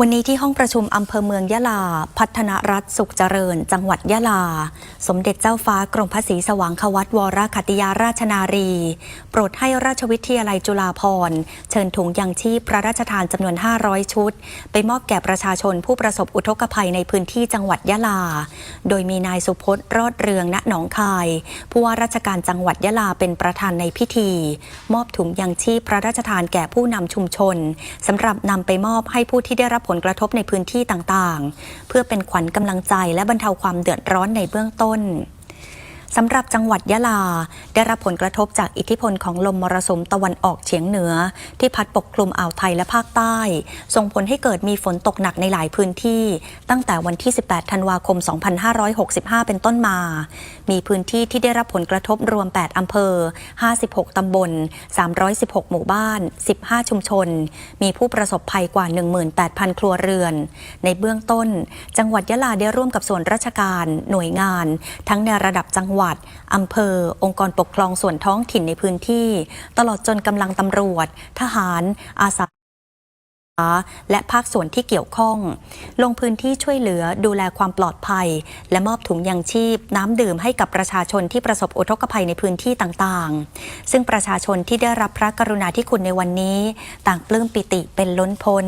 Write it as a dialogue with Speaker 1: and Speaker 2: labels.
Speaker 1: วันนี้ที่ห้องประชุมอำเภอเมืองยะลา พัฒนรัฐสุขเจริญ จังหวัดยะลา สมเด็จเจ้าฟ้ากรมพระศรีสว่างควัตวรคตติยาราชนารี โปรดให้ราชวิทยาลัยจุฬาภรณ์เชิญถุงยังชีพพระราชทานจำนวน 500 ชุด ไปมอบแก่ประชาชนผู้ประสบอุทกภัยในพื้นที่จังหวัดยะลา โดยมีนายสุพจน์รอดเรืองณหนองคาย ผู้ว่าราชการจังหวัดยะลาเป็นประธานในพิธี มอบถุงยังชีพพระราชทานแก่ผู้นำชุมชนสำหรับนำไปมอบให้ผู้ที่ได้รับผลกระทบในพื้นที่ต่างๆ เพื่อเป็นขวัญกำลังใจและบรรเทาความเดือดร้อนในเบื้องต้น สำหรับจังหวัดยะลา ได้รับผลกระทบจากอิทธิพลของลมมรสุมตะวันออกเฉียงเหนือ ที่พัดปกคลุมอ่าวไทยและภาคใต้ ส่งผลให้เกิดมีฝนตกหนักในหลายพื้นที่ ตั้งแต่วันที่ 18 ธันวาคม 2565 เป็นต้นมา มีพื้นที่ที่ได้รับผลกระทบรวม 8 อำเภอ 56 ตำบล 316 หมู่บ้าน 15 ชุมชน มีผู้ประสบภัยกว่า 18,000 ครัวเรือน ในเบื้องต้น จังหวัดยะลาได้ร่วมกับส่วนราชการ หน่วยงาน ทั้งในระดับจังหวัดอำเภอ องค์กรปกครองส่วนท้องถิ่นในพื้นที่ ตลอดจนกำลังตำรวจ ทหาร อาสาและภาคส่วนที่เกี่ยวข้อง ลงพื้นที่ช่วยเหลือดูแลความปลอดภัย และมอบถุงยังชีพ น้ำดื่มให้กับประชาชนที่ประสบอุทกภัยในพื้นที่ต่างๆ ซึ่งประชาชนที่ได้รับพระกรุณาธิคุณในวันนี้ ต่างปลื้มปิติเป็นล้นพ้น